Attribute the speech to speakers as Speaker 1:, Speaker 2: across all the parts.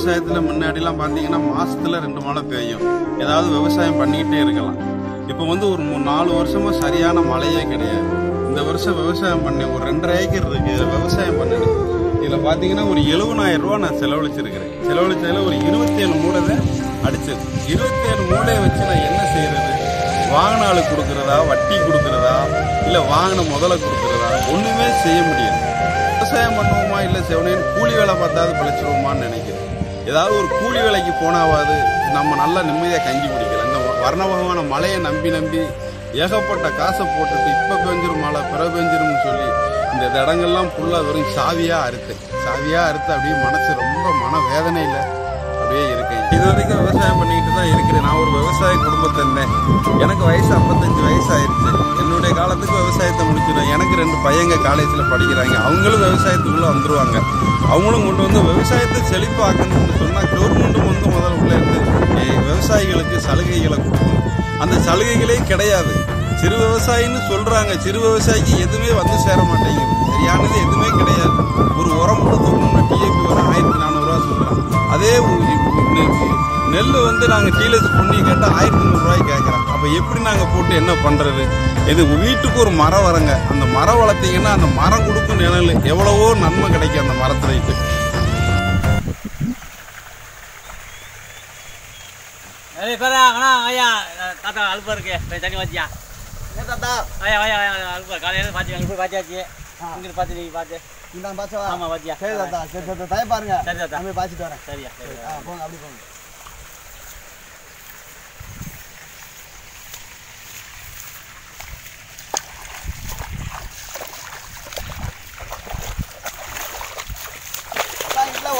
Speaker 1: விவசாயத்துல முன்னாடிலாம் பாத்தீங்கன்னா மாசத்துல ரெண்டு மழை பெய்யும். ஏதாவது விவசாயம் பண்ணிக்கிட்டே இருக்கலாம். இப்போ வந்து ஒரு நாலு வருஷமா சரியான மழையே கிடையாது. இந்த வருஷம் விவசாயம் பண்ணேன். ஒரு ரெண்டரை ஏக்கர் இருக்கு. இதுல விவசாயம் பண்ணினேன் இதுல பாத்தீங்கன்னா ஒரு எழுபதாயிரம் ரூபா நான் செலவழிச்சிருக்கிறேன். செலவழிச்சதுல ஒரு இருபத்தேழு மூடை தான் அடிச்சது இருபத்தேழு மூடையை வச்சு நான் என்ன செய்யறது? வாங்கின ஆளு கொடுக்கறதா? வட்டி கொடுக்கறதா? இல்ல வாங்கின முதல்ல கொடுக்கறதா? ஒண்ணுமே செய்ய முடியாது விவசாயம் பண்ணுவோமா? இல்ல செவனேன்னு கூலி வேலை பார்த்தாவது பிழைச்சிருவோமான்னு நினைக்கிறேன். ஏதாவது ஒரு கூலி வேலைக்கு போனாவாது நம்ம நல்லா நிம்மதியாக கஞ்சி குடிக்கலாம். இந்த வர்ணபகமான மழையை நம்பி நம்பி ஏகப்பட்ட காசை போட்டுட்டு இப்போ பெஞ்சிரும் மழை பிற பெஞ்சிரும்னு சொல்லி இந்த இடங்கள்லாம் ஃபுல்லாக வெறும் சாவியாக அறுத்து. சாவியாக அறுத்து அப்படியே மனசு ரொம்ப மன வேதனையில் அப்படியே இருக்கேன் இது வரைக்கும் விவசாயம் பண்ணி தான் இருக்கிறேன் நான் ஒரு விவசாய குடும்பத்தை இருந்தேன். எனக்கு வயசு 55 வயசு என்னுடைய காலத்துக்கு விவசாயத்தை முடிச்சிடும் எனக்கு ரெண்டு பையங்க காலேஜில் படிக்கிறாங்க. அவங்களும் விவசாயத்துக்குள்ளே வந்துருவாங்க. அவங்களும் கொண்டு வந்து விவசாயத்தை செழிப்பாக்கணும்னு சொன்னால் கவர்மெண்ட் வந்து முதல்ல உள்ளே இருந்து விவசாயிகளுக்கு சலுகைகளை கொடுக்கணும். அந்த சலுகைகளே கிடையாது. சிறு விவசாயின்னு சொல்றாங்க. சிறு விவசாயிக்கு எதுவுமே வந்து சேர மாட்டேங்குது. சரியானது எதுவுமே கிடையாது. ஒரு உரம் கொடுத்தோம்னா டிஏபி வர ஆயிரத்தி நானூறுரூவா சொல்கிறாங்க அதே நெல் வந்து நாங்கள் டீலர்ஸ் பண்ணி கேட்டால் ஆயிரத்தி நூறுரூவாய்க்கு கேட்குறோம் அப்போ எப்படி நாங்கள் போட்டு என்ன பண்ணுறது இது வீட்டுக்கு ஒரு மரம் வரங்க. அந்த மரம் வளர்த்தீங்கன்னா அந்த மரம் கொடுக்கும் நிழல். எவ்வளவோ நன்மை கிடைக்கும் அந்த மரத்துல இட்டு
Speaker 2: ஏய் பேரா அண்ணா ஐயா தாத்தா அல்பா இருக்கு. தண்ணி
Speaker 3: தாத்தா?
Speaker 2: ஐயா ஐயா ஐயா காலையில அங்க போய் பாத்தியாச்சு. இங்கிட்டு பாத்து நீ பாத்து.
Speaker 3: இந்தாங்க பாச்சவா
Speaker 2: ஆமா பாத்தியா.
Speaker 3: சரி தாத்தா சரி தய பாருங்க.
Speaker 2: சரி தாத்தா.
Speaker 3: பாய்ச்சிட்டு வரேன்.
Speaker 2: சரியா சரி
Speaker 3: ஆ போங்க அப்படி போங்க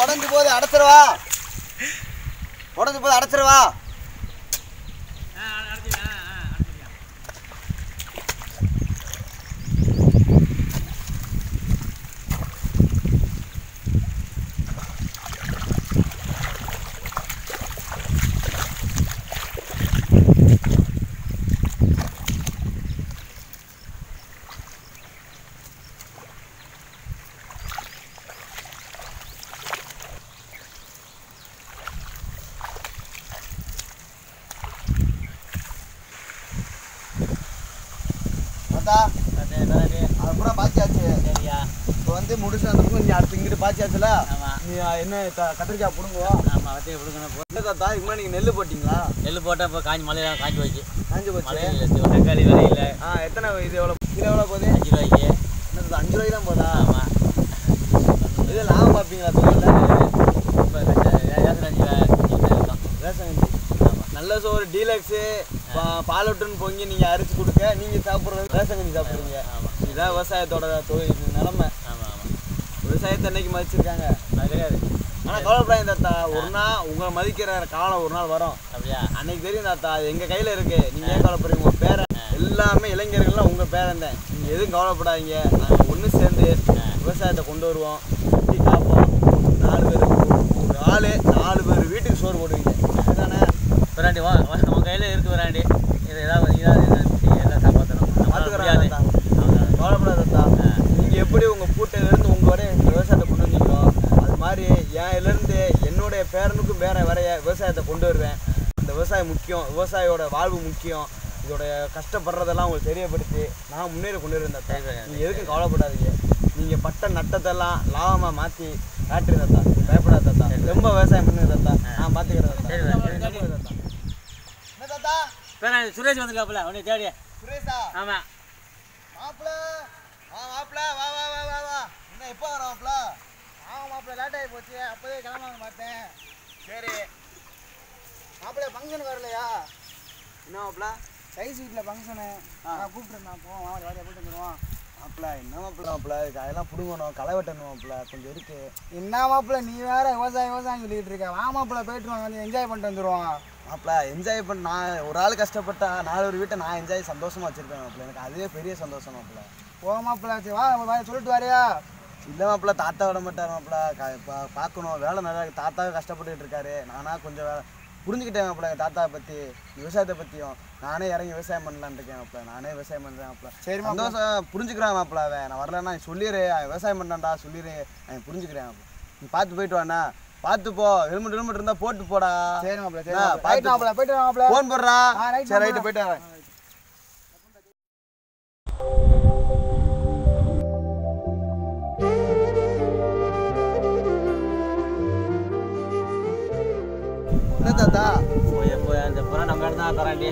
Speaker 3: உடஞ்சு போது அடைச்சிருவா உடஞ்சு போது அடைச்சிருவா தாத்தா அது பூரா பாய்ச்சியாச்சு
Speaker 2: சரியா
Speaker 3: இப்போ வந்து முடிச்சு அந்த நீ அடுத்து இங்கிட்டு பாய்ச்சியாச்சுல
Speaker 2: ஆமா.
Speaker 3: நீ என்ன கத்திரிக்காய் பிடுங்குவோம்
Speaker 2: ஆமா வத்தி கொடுக்கணும் போ.
Speaker 3: என்ன தாத்தா இதுக்கு முன்னாடி நீங்க நெல் போட்டீங்களா?
Speaker 2: நெல் போட்டா இப்போ காஞ்சி மழையில காஞ்சி போச்சு.
Speaker 3: காஞ்சு போச்சு.
Speaker 2: மழையில தக்காளி விலையில
Speaker 3: ஆ எத்தனை இது எவ்வளோ கிலோ எவ்வளோ போகுது?
Speaker 2: அஞ்சு ரூபாய்க்கு.
Speaker 3: என்ன அஞ்சு ரூபாய்க்கு தான் போதா?
Speaker 2: ஆமா.
Speaker 3: இது லாபம் பார்ப்பீங்களா தொழிலில்
Speaker 2: இப்போ ரேஷன் அஞ்சு
Speaker 3: ரேஷன் கஞ்சி நல்ல சோறு டீலக்ஸு. பாலொட்டுன்னு பொங்கி நீங்கள் அரிசி கொடுக்க நீங்கள் சாப்பிட்றது ரேஷன் கஞ்சி சாப்பிட்றீங்க.
Speaker 2: ஆமா.
Speaker 3: இதுதான் விவசாயத்தோட தொழில் நிலமை. விவசாயத்தை என்னைக்கு மதிச்சிருக்காங்க?
Speaker 2: கிடையாது
Speaker 3: ஆனால் கவலைப்படாங்க தாத்தா. ஒரு நாள் உங்களை மதிக்கிற காலம் ஒரு நாள் வரும்.
Speaker 2: அப்படியா?
Speaker 3: அன்னைக்கு தெரியும் தாத்தா அது எங்க கையில இருக்கு. நீங்க ஏன் கவலைப்படுறீங்க? உங்க பேரன் எல்லாமே இளைஞர்கள்லாம் உங்க பேரன் தான் நீங்க எதுவும் கவலைப்படாதீங்க. நாங்க ஒண்ணு சேர்ந்து விவசாயத்தை கொண்டு வருவோம். கட்டி காப்போம். நாலு பேர். ஒரு ஆளு நாலு பேர் வீட்டுக்கு சோறு போடுவீங்க. அதுதானே
Speaker 2: விராண்டி வா நம்ம கையில இருக்கு விராண்டி இது ஏதாவது இதாவது இதை எல்லாம் காப்பாற்றணும்
Speaker 3: பாத்துக்கிறேன் தாத்தா கவலைப்படாத தாத்தா நீங்க எப்படி உங்க பூட்டையில இருந்து உங்க வரை இந்த விவசாயத்தை கொண்டு வந்தீங்களோ அது மாதிரி என் இருந்து என்னுடைய பேரனுக்கும் வேற வரைய விவசாயத்தை கொண்டு வருவேன் இந்த விவசாயம் முக்கியம் விவசாயியோட வாழ்வு முக்கியம். இதோட கஷ்டப்படுறதெல்லாம் உங்களுக்கு தெரியப்படுத்தி நான் முன்னேறி கொண்டு வருவேன் தாத்தா நீங்க எதுக்கும் கவலைப்படாதீங்க. நீங்க பட்ட நட்டத்தெல்லாம் லாபமா மாத்தி காட்டுறேன் தாத்தா. பயப்படாத தாத்தா. ரொம்ப விவசாயம் பண்ணுங்க தாத்தா. நான் பாத்துக்கிறேன் தாத்தா.
Speaker 2: சுரேஷ் வந்திருக்காப்புல உன்னை தேடி.
Speaker 3: சுரேஷா?
Speaker 2: ஆமா.
Speaker 3: மாப்பிள? வா மாப்பிள. வா வா வா வா வா. என்ன எப்போ வர மாப்பிள? ஆமா மாப்பிள லேட் ஆகி போச்சு. அப்போதே கிளம்பலாம்னு பார்த்தேன். சரி. மாப்பிள ஃபங்க்ஷனுக்கு வரலையா? என்ன மாப்பிள
Speaker 4: சைஸ் வீட்டில் ஃபங்க்ஷனு நான் கூப்பிட்டுருந்தேன் போவோம் வாங்க வாரியா போயிட்டு வந்துடுவோம்
Speaker 3: மாப்பிள என்ன மாப்பிள மாப்பிள அதெல்லாம் பிடுங்கணும் களை வெட்டணும் மாப்பிள கொஞ்சம் இருக்கு.
Speaker 4: என்ன மாப்பிள்ள நீ வேற விவசாயம் விவசாயம் சொல்லிட்டு இருக்க. வா மாப்பிள்ள போயிட்டு வாங்க. வந்து என்ஜாய் பண்ணிட்டு வந்துடுவோம்
Speaker 3: மாப்பிள என்ஜாய் பண்ண நான் ஒரு ஆள் கஷ்டப்பட்டா நாலு ஒரு வீட்டை நான் என்ஜாய் சந்தோஷமா வச்சிருப்பேன் மாப்பிள எனக்கு அதுவே பெரிய சந்தோஷம் மாப்பிள
Speaker 4: போ மாப்பிள்ள சரி வா வா, சொல்லிட்டு வரையா.
Speaker 3: இல்லை மாப்பிள தாத்தா விட மாட்டார் மாப்பிள பார்க்கணும் வேலை நல்லா தாத்தாவே கஷ்டப்பட்டுட்டு இருக்காரு. நானா கொஞ்சம் வேலை புரிஞ்சுக்கிட்டேன் மாப்பிள எங்கள் தாத்தாவை பற்றி விவசாயத்தை பற்றியும் நானே இறங்கி விவசாயம் பண்ணலான்னு இருக்கேன் மாப்பிள நானே விவசாயம் பண்ணுறேன் மாப்பிள
Speaker 4: சரி
Speaker 3: சந்தோஷம் புரிஞ்சுக்கிறேன் மாப்பிள அவன். நான் வரலன்னா நீ சொல்லிடு விவசாயம் பண்ணான்டா சொல்லிடு அவன் புரிஞ்சுக்கிறேன் மாப்பிள நீ பார்த்து போயிட்டு வாண்ணா. பார்த்து போ. ஹெல்மெட் ஹெல்மெட் இருந்தா போட்டு போடா.
Speaker 4: சரி.
Speaker 3: பார்த்து
Speaker 4: போயிட்டு
Speaker 3: ஃபோன் போடுறா. சரி. ரைட்டு போயிட்டு வரேன். தாத்தா
Speaker 2: போய் போய் அந்த புறா நம்ம இடம் தான் தராண்டி.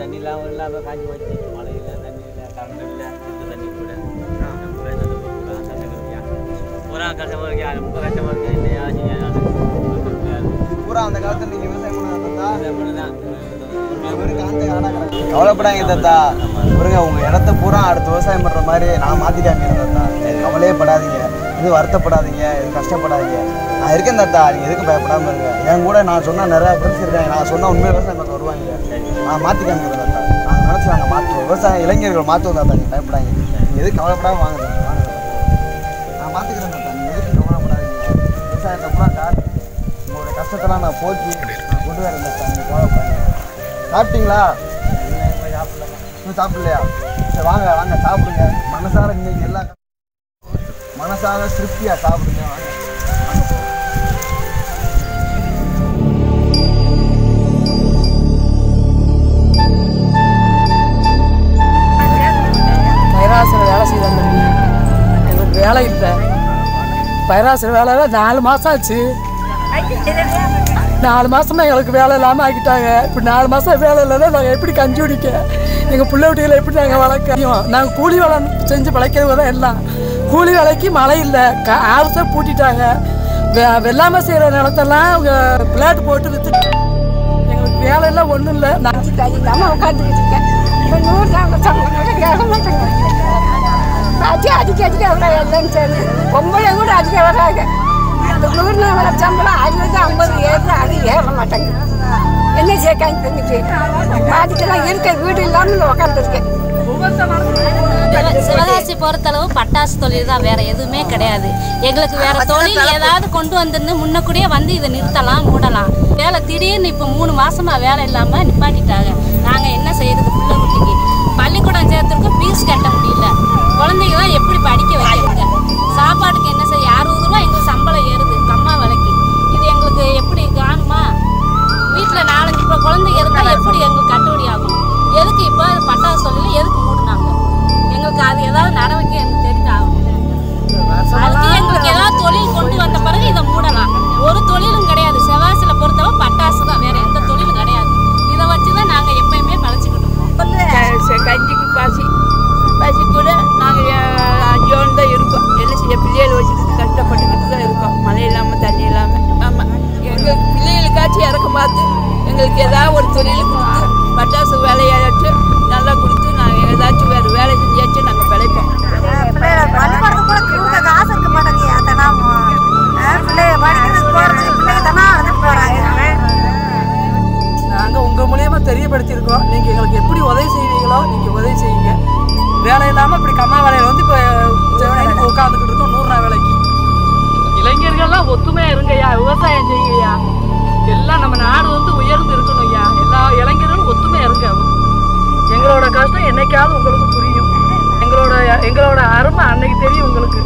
Speaker 2: தண்ணி இல்லாம இல்லாம காஞ்சி போச்சு. மழை இல்லை தண்ணி இல்லை கரண்ட் இல்லை இந்த தண்ணி கூட. புறா தண்ணி இருக்கியா புறா ரொம்ப கஷ்டமா இருக்கு நீங்க
Speaker 3: பூரா அந்த காலத்துல நீங்க விவசாயம் பண்ண தாத்தா. கவலைப்படாதீங்க தாத்தா. பாருங்க உங்க இடத்த பூரா அடுத்து விவசாயம் பண்ற மாதிரி நான் மாத்திட்டாங்க தாத்தா. கவலையே படாதீங்க. இது வருத்தப்படாதீங்க இது கஷ்டப்படாதீங்க. நான் இருக்கேன் தாத்தா. நீங்கள் எதுக்கும் பயப்படாமல் இருங்க. என் கூட நான் சொன்னால் நிறையா ஃப்ரெண்ட்ஸ் இருக்காங்க. நான் சொன்னால் உண்மையை விவசாயம் வருவாங்க. நான் மாற்றி காமிக்கிறேன் தாத்தா. நாங்கள் நினச்சி நாங்கள் மாற்றுவோம் விவசாய இளைஞர்கள் மாற்றுவோம் தாத்தா. நீங்க பயப்படாதீங்க. நீங்கள் எதுவும் கவலைப்படாமல் வாங்க வாங்க நான் மாற்றிக்கிறேன் தாத்தா. நீங்க எதுக்கும் கவலைப்படாதீங்க. விவசாயத்தை கூட காட்டு உங்களோட கஷ்டத்தெல்லாம் நான் போச்சு நான் கொண்டு வரேன் தாத்தா. நீங்கள் கவலைப்படாங்க சாப்பிட்டீங்களா? இன்னும் சாப்பிடலையா? சரி வாங்க வாங்க சாப்பிடுங்க. மனசார இன்னைக்கு எல்லா மனசார திருப்தியாக சாப்பிடுங்க. வாங்க.
Speaker 5: வேலை செய்தான் தம்பி எனக்கு வேலை இல்லை. பைராசில் வேலை நாலு மாதம் ஆச்சு. நாலு மாதமாக எங்களுக்கு வேலை இல்லாமல் ஆக்கிட்டாங்க. இப்போ நாலு மாதம் வேலை இல்லைன்னா நாங்கள் எப்படி கஞ்சி குடிக்க? எங்கள் பிள்ளை குட்டிகளை எப்படி நாங்கள் வளர்க்கணும் நாங்கள் கூலி வேலை செஞ்சு பிழைக்கிறது தான் எல்லாம். கூலி வேலைக்கு மழை இல்லை. க ஆவசை பூட்டிட்டாங்க. வெ வெள்ளாமை செய்கிற நிலத்தெல்லாம் அவங்க பிளேட் போட்டு விற்று எங்களுக்கு வேலையெல்லாம் ஒன்றும் இல்லை. நான்
Speaker 6: உட்காந்துக்கிட்டு இருக்கேன். அடி அடிக்க அடிக்க அவ்வளோ இல்லைன்னு பொம்பளை கூட அடிக்க வராங்க. இந்த நூறு நாள் சம்பளம் அறுபது ஐம்பது ஏறு அது ஏற மாட்டாங்க. என்ன சேர்க்காங்க தம்பிக்கு பாதிக்கெல்லாம் இருக்க வீடு இல்லாமல் உட்காந்துருக்கேன்
Speaker 7: சிவ- சிவகாசி பொறுத்தளவு பட்டாசு தொழில் தான் வேற எதுவுமே கிடையாது. எங்களுக்கு வேற தொழில் ஏதாவது கொண்டு வந்துன்னு முன்னக்கூடியே வந்து இதை நிறுத்தலாம் மூடலாம். வேலை திடீர்னு இப்போ மூணு மாசமா வேலை இல்லாம நிப்பாட்டிட்டாங்க. நாங்க என்ன செய்யறது? புள்ள குட்டிக்கு. பள்ளிக்கூடம் சேர்த்துருக்கோம் ஃபீஸ் கட்ட முடியல. குழந்தைங்க எப்படி படிக்க வைக்கிறதுங்க சாப்பாட்டுக்கு என்ன செய்ய? அறுபது ரூபா
Speaker 5: எங்க விவசாயம் செய்யுங்கய்யா எல்லாம் நம்ம நாடு வந்து உயர்ந்து இருக்கணும் ஐயா எல்லா இளைஞர்களும் ஒத்துமையாக இருக்காது எங்களோட கஷ்டம் என்னைக்காவது உங்களுக்கு புரியும். எங்களோட எங்களோட அருமை அன்னைக்கு தெரியும் உங்களுக்கு.